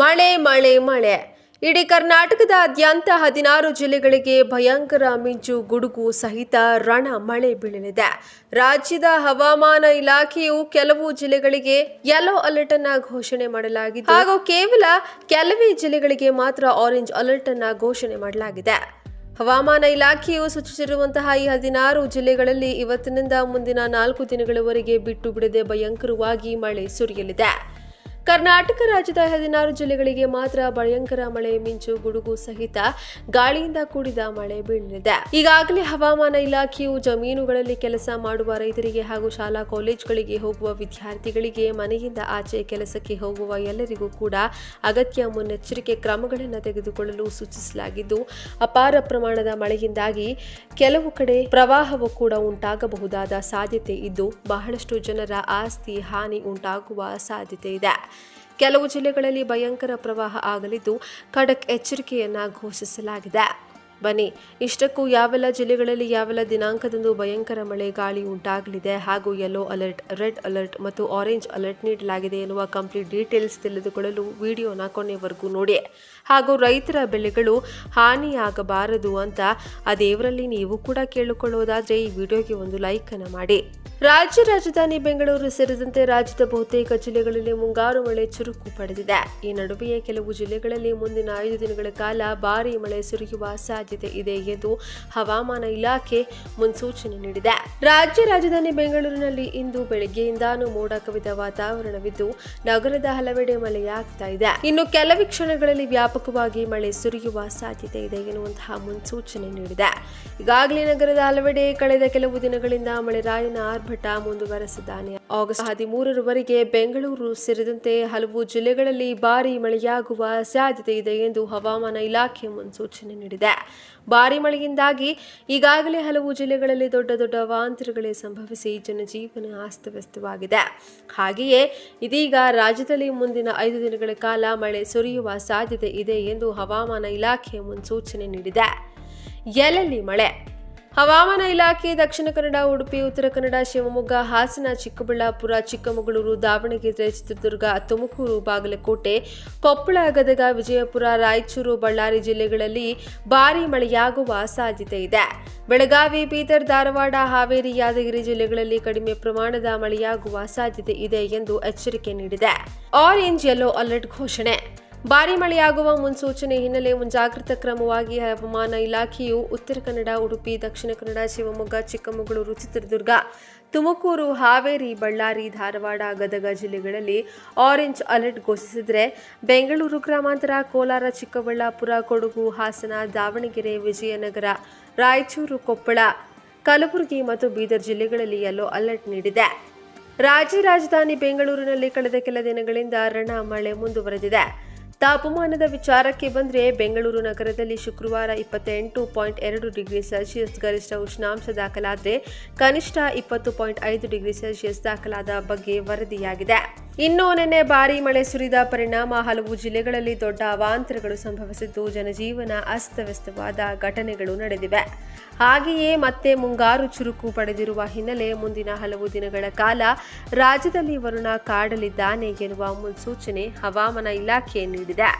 ಮಳೆ ಮಳೆ ಮಳೆ. ಇಡೀ ಕರ್ನಾಟಕದಾದ್ಯಂತ ಹದಿನಾರು ಜಿಲ್ಲೆಗಳಿಗೆ ಭಯಂಕರ ಮಿಂಚು ಗುಡುಗು ಸಹಿತ ರಣ ಮಳೆ ಬೀಳಲಿದೆ. ರಾಜ್ಯದ ಹವಾಮಾನ ಇಲಾಖೆಯು ಕೆಲವು ಜಿಲ್ಲೆಗಳಿಗೆ ಯೆಲ್ಲೋ ಅಲರ್ಟ್ ಅನ್ನ ಘೋಷಣೆ ಮಾಡಲಾಗಿದೆ ಹಾಗೂ ಕೇವಲ ಕೆಲವೇ ಜಿಲ್ಲೆಗಳಿಗೆ ಮಾತ್ರ ಆರೆಂಜ್ ಅಲರ್ಟ್ ಅನ್ನ ಘೋಷಣೆ ಮಾಡಲಾಗಿದೆ. ಹವಾಮಾನ ಇಲಾಖೆಯು ಸೂಚಿಸಿರುವಂತಹ ಈ ಹದಿನಾರು ಜಿಲ್ಲೆಗಳಲ್ಲಿ ಇವತ್ತಿನಿಂದ ಮುಂದಿನ ನಾಲ್ಕು ದಿನಗಳವರೆಗೆ ಬಿಟ್ಟು ಬಿಡದೆ ಭಯಂಕರವಾಗಿ ಮಳೆ ಸುರಿಯಲಿದೆ. ಕರ್ನಾಟಕ ರಾಜ್ಯದ ಹದಿನಾರು ಜಿಲ್ಲೆಗಳಿಗೆ ಮಾತ್ರ ಭಯಂಕರ ಮಳೆ ಮಿಂಚು ಗುಡುಗು ಸಹಿತ ಗಾಳಿಯಿಂದ ಕೂಡಿದ ಮಳೆ ಬೀಳಲಿದೆ. ಈಗಾಗಲೇ ಹವಾಮಾನ ಇಲಾಖೆಯು ಜಮೀನುಗಳಲ್ಲಿ ಕೆಲಸ ಮಾಡುವ ರೈತರಿಗೆ ಹಾಗೂ ಶಾಲಾ ಕಾಲೇಜುಗಳಿಗೆ ಹೋಗುವ ವಿದ್ಯಾರ್ಥಿಗಳಿಗೆ ಮನೆಯಿಂದ ಆಚೆ ಕೆಲಸಕ್ಕೆ ಹೋಗುವ ಎಲ್ಲರಿಗೂ ಕೂಡ ಅಗತ್ಯ ಮುನ್ನೆಚ್ಚರಿಕೆ ಕ್ರಮಗಳನ್ನು ತೆಗೆದುಕೊಳ್ಳಲು ಸೂಚಿಸಲಾಗಿದ್ದು, ಅಪಾರ ಪ್ರಮಾಣದ ಮಳೆಯಿಂದಾಗಿ ಕೆಲವು ಕಡೆ ಪ್ರವಾಹವು ಕೂಡ ಉಂಟಾಗಬಹುದಾದ ಸಾಧ್ಯತೆ ಇದ್ದು, ಬಹಳಷ್ಟು ಜನರ ಆಸ್ತಿ ಹಾನಿ ಉಂಟಾಗುವ ಸಾಧ್ಯತೆ ಇದೆ. ಕೆಲವು ಜಿಲ್ಲೆಗಳಲ್ಲಿ ಭಯಂಕರ ಪ್ರವಾಹ ಆಗಲಿದ್ದು ಖಡಕ್ ಎಚ್ಚರಿಕೆಯನ್ನ ಘೋಷಿಸಲಾಗಿದೆ. ಬನ್ನಿ, ಇಷ್ಟಕ್ಕೂ ಯಾವೆಲ್ಲ ಜಿಲ್ಲೆಗಳಲ್ಲಿ ಯಾವೆಲ್ಲ ದಿನಾಂಕದಂದು ಭಯಂಕರ ಮಳೆ, ಗಾಳಿ ಉಂಟಾಗಲಿದೆ ಹಾಗೂ ಯೆಲ್ಲೋ ಅಲರ್ಟ್ ರೆಡ್ ಅಲರ್ಟ್ ಮತ್ತು ಆರೆಂಜ್ ಅಲರ್ಟ್ ನೀಡಲಾಗಿದೆ ಎನ್ನುವ ಕಂಪ್ಲೀಟ್ ಡೀಟೇಲ್ಸ್ ತಿಳಿದುಕೊಳ್ಳಲು ವಿಡಿಯೋನ ಕೊನೆವರೆಗೂ ನೋಡಿ. ಹಾಗೂ ರೈತರ ಬೆಳೆಗಳು ಹಾನಿಯಾಗಬಾರದು ಅಂತ ಆ ದೇವರಲ್ಲಿ ನೀವು ಕೂಡ ಕೇಳಿಕೊಳ್ಳೋದಾದ್ರೆ ಈ ವಿಡಿಯೋಗೆ ಒಂದು ಲೈಕನ್ನು ಮಾಡಿ. ರಾಜ್ಯ ರಾಜಧಾನಿ ಬೆಂಗಳೂರು ಸೇರಿದಂತೆ ರಾಜ್ಯದ ಬಹುತೇಕ ಜಿಲ್ಲೆಗಳಲ್ಲಿ ಮುಂಗಾರು ಮಳೆ ಚುರುಕು ಪಡೆದಿದೆ. ಈ ನಡುವೆಯೇ ಕೆಲವು ಜಿಲ್ಲೆಗಳಲ್ಲಿ ಮುಂದಿನ ಐದು ದಿನಗಳ ಕಾಲ ಭಾರಿ ಮಳೆ ಸುರಿಯುವ ಸಾಧ್ಯತೆ ಇದೆ ಎಂದು ಹವಾಮಾನ ಇಲಾಖೆ ಮುನ್ಸೂಚನೆ ನೀಡಿದೆ. ರಾಜ್ಯ ರಾಜಧಾನಿ ಬೆಂಗಳೂರಿನಲ್ಲಿ ಇಂದು ಬೆಳಗ್ಗೆಯಿಂದಾನೂ ಮೋಡ ಕವಿದ ವಾತಾವರಣವಿದ್ದು, ನಗರದ ಹಲವೆಡೆ ಮಳೆಯಾಗ್ತಾ ಇದೆ. ಇನ್ನು ಕೆಲವೇ ಕ್ಷಣಗಳಲ್ಲಿ ವ್ಯಾಪಕವಾಗಿ ಮಳೆ ಸುರಿಯುವ ಸಾಧ್ಯತೆ ಇದೆ ಎನ್ನುವಂತಹ ಮುನ್ಸೂಚನೆ ನೀಡಿದೆ. ಈಗಾಗಲೇ ನಗರದ ಹಲವೆಡೆ ಕಳೆದ ಕೆಲವು ದಿನಗಳಿಂದ ಮಳೆರಾಯನ ಆರ್ಭಟ ಮುಂದುವರೆಸಿದ್ದಾನೆ. ಆಗಸ್ಟ್ ಹದಿಮೂರರವರೆಗೆ ಬೆಂಗಳೂರು ಸೇರಿದಂತೆ ಹಲವು ಜಿಲ್ಲೆಗಳಲ್ಲಿ ಭಾರಿ ಮಳೆಯಾಗುವ ಸಾಧ್ಯತೆ ಇದೆ ಎಂದು ಹವಾಮಾನ ಇಲಾಖೆ ಮುನ್ಸೂಚನೆ ನೀಡಿದೆ. ಭಾರಿ ಮಳೆಯಿಂದಾಗಿ ಈಗಾಗಲೇ ಹಲವು ಜಿಲ್ಲೆಗಳಲ್ಲಿ ದೊಡ್ಡ ದೊಡ್ಡ ವಾಂತರಗಳೇ ಸಂಭವಿಸಿ ಜನಜೀವನ ಅಸ್ತವ್ಯಸ್ತವಾಗಿದೆ. ಹಾಗೆಯೇ ಇದೀಗ ರಾಜ್ಯದಲ್ಲಿ ಮುಂದಿನ ಐದು ದಿನಗಳ ಕಾಲ ಮಳೆ ಸುರಿಯುವ ಸಾಧ್ಯತೆ ಇದೆ ಎಂದು ಹವಾಮಾನ ಇಲಾಖೆ ಮುನ್ಸೂಚನೆ ನೀಡಿದೆ. ಎಲ್ಲೆಲ್ಲಿ ಮಳೆ? ಹವಾಮಾನ ಇಲಾಖೆ ದಕ್ಷಿಣ ಕನ್ನಡ, ಉಡುಪಿ, ಉತ್ತರ ಕನ್ನಡ, ಶಿವಮೊಗ್ಗ, ಹಾಸನ, ಚಿಕ್ಕಬಳ್ಳಾಪುರ, ಚಿಕ್ಕಮಗಳೂರು, ದಾವಣಗೆರೆ, ಚಿತ್ರದುರ್ಗ, ತುಮಕೂರು, ಬಾಗಲಕೋಟೆ, ಕೊಪ್ಪಳ, ಗದಗ, ವಿಜಯಪುರ, ರಾಯಚೂರು, ಬಳ್ಳಾರಿ ಜಿಲ್ಲೆಗಳಲ್ಲಿ ಭಾರೀ ಮಳೆಯಾಗುವ ಸಾಧ್ಯತೆ ಇದೆ. ಬೆಳಗಾವಿ, ಬೀದರ್, ಧಾರವಾಡ, ಹಾವೇರಿ, ಯಾದಗಿರಿ ಜಿಲ್ಲೆಗಳಲ್ಲಿ ಕಡಿಮೆ ಪ್ರಮಾಣದ ಮಳೆಯಾಗುವ ಸಾಧ್ಯತೆ ಇದೆ ಎಂದು ಎಚ್ಚರಿಕೆ ನೀಡಿದೆ. ಆರೆಂಜ್ ಯೆಲ್ಲೋ ಅಲರ್ಟ್ ಘೋಷಣೆ. ಭಾರಿ ಮಳೆಯಾಗುವ ಮುನ್ಸೂಚನೆ ಹಿನ್ನೆಲೆ ಮುಂಜಾಗ್ರತಾ ಕ್ರಮವಾಗಿ ಹವಾಮಾನ ಇಲಾಖೆಯು ಉತ್ತರ ಕನ್ನಡ, ಉಡುಪಿ, ದಕ್ಷಿಣ ಕನ್ನಡ, ಶಿವಮೊಗ್ಗ, ಚಿಕ್ಕಮಗಳೂರು, ಚಿತ್ರದುರ್ಗ, ತುಮಕೂರು, ಹಾವೇರಿ, ಬಳ್ಳಾರಿ, ಧಾರವಾಡ, ಗದಗ ಜಿಲ್ಲೆಗಳಲ್ಲಿ ಆರೆಂಜ್ ಅಲರ್ಟ್ ಘೋಷಿಸಿದರೆ ಬೆಂಗಳೂರು ಗ್ರಾಮಾಂತರ, ಕೋಲಾರ, ಚಿಕ್ಕಬಳ್ಳಾಪುರ, ಕೊಡಗು, ಹಾಸನ, ದಾವಣಗೆರೆ, ವಿಜಯನಗರ, ರಾಯಚೂರು, ಕೊಪ್ಪಳ, ಕಲಬುರಗಿ ಮತ್ತು ಬೀದರ್ ಜಿಲ್ಲೆಗಳಲ್ಲಿ ಯೆಲ್ಲೋ ಅಲರ್ಟ್ ನೀಡಿದೆ. ರಾಜ್ಯ ರಾಜಧಾನಿ ಬೆಂಗಳೂರಿನಲ್ಲಿ ಕಳೆದ ಕೆಲ ದಿನಗಳಿಂದ ರಣ ಮಳೆ ಮುಂದುವರೆದಿದೆ. ತಾಪಮಾನದ ವಿಚಾರಕ್ಕೆ ಬಂದರೆ ಬೆಂಗಳೂರು ನಗರದಲ್ಲಿ ಶುಕ್ರವಾರ ಇಪ್ಪತ್ತೆಂಟು ಪಾಯಿಂಟ್ ಎರಡು ಡಿಗ್ರಿ ಸೆಲ್ಸಿಯಸ್ ಗರಿಷ್ಠ ಉಷ್ಣಾಂಶ ದಾಖಲಾದರೆ ಕನಿಷ್ಠ ಇಪ್ಪತ್ತು ಪಾಯಿಂಟ್ ಐದು ಡಿಗ್ರಿ ಸೆಲ್ಸಿಯಸ್ ದಾಖಲಾದ ಬಗ್ಗೆ ವರದಿಯಾಗಿದೆ. ಇನ್ನು ನಿನ್ನೆ ಭಾರೀ ಮಳೆ ಸುರಿದ ಪರಿಣಾಮ ಹಲವು ಜಿಲ್ಲೆಗಳಲ್ಲಿ ದೊಡ್ಡ ಅವಾಂತರಗಳು ಸಂಭವಿಸಿದ್ದು, ಜನಜೀವನ ಅಸ್ತವ್ಯಸ್ತವಾದ ಘಟನೆಗಳು ನಡೆದಿವೆ. ಹಾಗೆಯೇ ಮತ್ತೆ ಮುಂಗಾರು ಚುರುಕು ಪಡೆದಿರುವ ಹಿನ್ನೆಲೆ ಮುಂದಿನ ಹಲವು ದಿನಗಳ ಕಾಲ ರಾಜ್ಯದಲ್ಲಿ ವರುಣ ಕಾಡಲಿದ್ದಾನೆ ಎನ್ನುವ ಮುನ್ಸೂಚನೆ ಹವಾಮಾನ ಇಲಾಖೆ ನೀಡಿದೆ.